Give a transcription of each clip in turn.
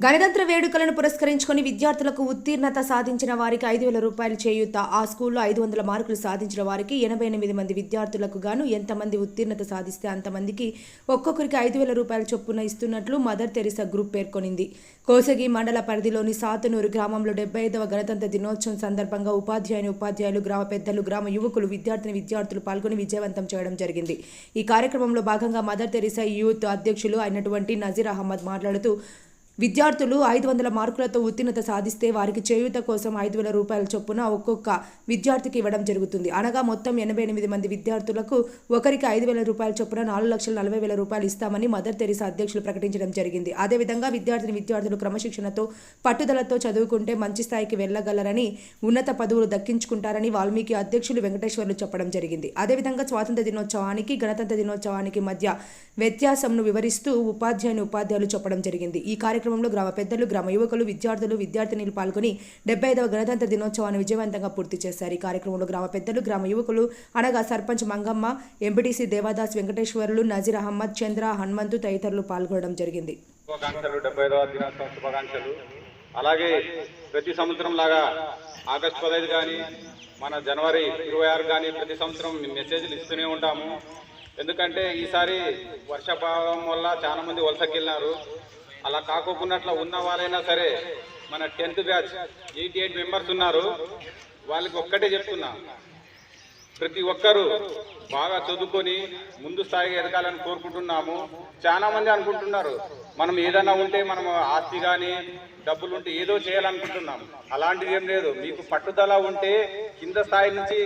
గణతంత్ర వేడుకలను పురస్కరించుకొని విద్యార్థులకు ఉత్తీర్ణత సాధించిన వారికి ఐదు వేల రూపాయలు చేయూత ఆ స్కూల్లో ఐదు వందల మార్కులు సాధించిన వారికి ఎనభై ఎనిమిది మంది విద్యార్థులకు గాను ఎంతమంది ఉత్తీర్ణత సాధిస్తే అంతమందికి ఒక్కొక్కరికి ఐదు వేల రూపాయల చొప్పున ఇస్తున్నట్లు మదర్ తెరిసా గ్రూప్ పేర్కొనింది. కోసగి మండల పరిధిలోని సాతునూరు గ్రామంలో డెబ్బై ఐదవ గణతంత్ర దినోత్సవం సందర్భంగా ఉపాధ్యాయుని ఉపాధ్యాయులు గ్రామ పెద్దలు గ్రామ యువకులు విద్యార్థిని విద్యార్థులు పాల్గొని విజయవంతం చేయడం జరిగింది. ఈ కార్యక్రమంలో భాగంగా మదర్ తెరిసా యూత్ అధ్యక్షులు అయినటువంటి నజీర్ అహ్మద్ మాట్లాడుతూ విద్యార్థులు ఐదు వందల మార్కులతో ఉత్తీర్ణత సాధిస్తే వారికి చేయూత కోసం ఐదు వేల రూపాయల చొప్పున ఒక్కొక్క విద్యార్థికి ఇవ్వడం జరుగుతుంది. అనగా మొత్తం ఎనభై ఎనిమిది మంది విద్యార్థులకు ఒకరికి ఐదు వేల రూపాయల చొప్పున నాలుగు లక్షల నలభై వేల రూపాయలు ఇస్తామని మదర్ తెరిసా అధ్యక్షులు ప్రకటించడం జరిగింది. అదేవిధంగా విద్యార్థిని విద్యార్థులు క్రమశిక్షణతో పట్టుదలతో చదువుకుంటే మంచి స్థాయికి వెళ్ళగలరని ఉన్నత పదవులు దక్కించుకుంటారని వాల్మీకి అధ్యక్షులు వెంకటేశ్వర్లు చెప్పడం జరిగింది. అదేవిధంగా స్వాతంత్ర దినోత్సవానికి గణతంత్ర దినోత్సవానికి మధ్య వ్యత్యాసంను వివరిస్తూ ఉపాధ్యాయుని ఉపాధ్యాయులు చెప్పడం జరిగింది. ఈ కార్యక్రమం కార్యక్రమంలో గ్రామ పెద్దలు గ్రామ యువకులు విద్యార్థులు విద్యార్థినిలు పాల్గొని డెబ్బై ఐదవ గణతంత్ర దినోత్సవాన్ని విజయవంతంగా పూర్తి చేశారు. ఈ కార్యక్రమంలో గ్రామ పెద్దలు గ్రామ యువకులు అనగా సర్పంచ్ మంగమ్మ ఎంపీటీసీ దేవాదాస్ వెంకటేశ్వర్లు నజీర్ అహ్మద్ చంద్ర హనుమంతు తదితరులు పాల్గొనడం జరిగింది. అలాగే ప్రతి సంవత్సరం లాగా ఆగస్టు పదహైదు కానీ మన జనవరి ఇరవై ఆరు కానీ ప్రతి సంవత్సరం మెసేజ్లు ఇస్తూనే ఉంటాము. ఎందుకంటే ఈసారి వర్షపాతం వల్ల చాలా మంది వలసకెళ్ళినారు. అలా కాకోకున్నట్ల ఉన్న వాళ్ళైనా సరే మన tenth batch eighty eight members ఉన్నారు. వాళ్ళకి ఒక్కటే చెప్తున్నా. ప్రతి ఒక్కరూ బాగా చదువుకొని ముందు స్థాయికి ఎదగాలని కోరుకుంటున్నాము. చాలా మంది అనుకుంటున్నారు మనం ఏదైనా ఉంటే మనం ఆస్తి కానీ డబ్బులు ఉంటే ఏదో చేయాలనుకుంటున్నాం. అలాంటిది ఏం లేదు. మీకు పట్టుదల ఉంటే కింద స్థాయి నుంచి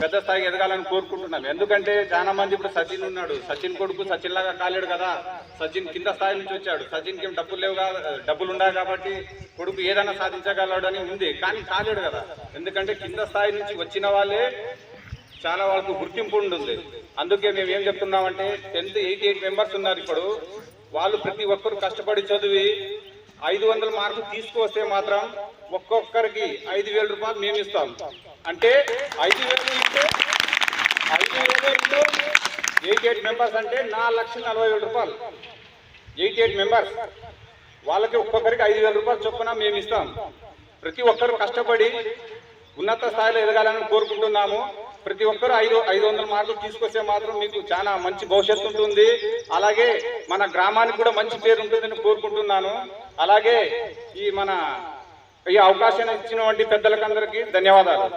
పెద్ద స్థాయికి ఎదగాలని కోరుకుంటున్నాం. ఎందుకంటే చాలా మంది ఇప్పుడు సచిన్ ఉన్నాడు. సచిన్ కొడుకు సచిన్ లాగా కాలేడు కదా. సచిన్ కింద స్థాయి నుంచి వచ్చాడు. సచిన్కి ఏం డబ్బులు లేవు కదా డబ్బులు ఉండాలి కాబట్టి కొడుకు ఏదైనా సాధించగలడు అని ఉంది. కానీ కాలేడు కదా. ఎందుకంటే కింద స్థాయి నుంచి వచ్చిన వాళ్ళే చాలా వాళ్ళకు గుర్తింపు ఉంటుంది. అందుకే మేము ఏం చెప్తున్నామంటే టెన్త్ ఎయిటీ ఎయిట్ మెంబర్స్ ఉన్నారు ఇప్పుడు. వాళ్ళు ప్రతి ఒక్కరు కష్టపడి చదివి ఐదు వందల మార్కులు తీసుకువస్తే మాత్రం ఒక్కొక్కరికి ఐదు వేల రూపాయలు మేము ఇస్తాం అంటే ఐదు వేలు ఇస్తే ఐదు వేలు ఇంటూ ఎయిటీ ఎయిట్ మెంబర్స్ అంటే నాలుగు లక్షల నలభై వేల రూపాయలు. ఎయిటీ ఎయిట్ మెంబర్స్ వాళ్ళకి ఒక్కొక్కరికి ఐదు వేల రూపాయలు చొప్పున మేము ఇస్తాం. ప్రతి ఒక్కరు కష్టపడి ఉన్నత స్థాయిలో ఎదగాలని కోరుకుంటున్నాము. ప్రతి ఒక్కరు ఐదు ఐదు వందల మార్కులు తీసుకొస్తే మాత్రం మీకు చాలా మంచి భవిష్యత్తు ఉంటుంది. అలాగే మన గ్రామానికి కూడా మంచి పేరు ఉంటుందని కోరుకుంటున్నాను. అలాగే ఈ మన ఈ అవకాశం ఇచ్చినటువంటి పెద్దలకందరికీ ధన్యవాదాలు.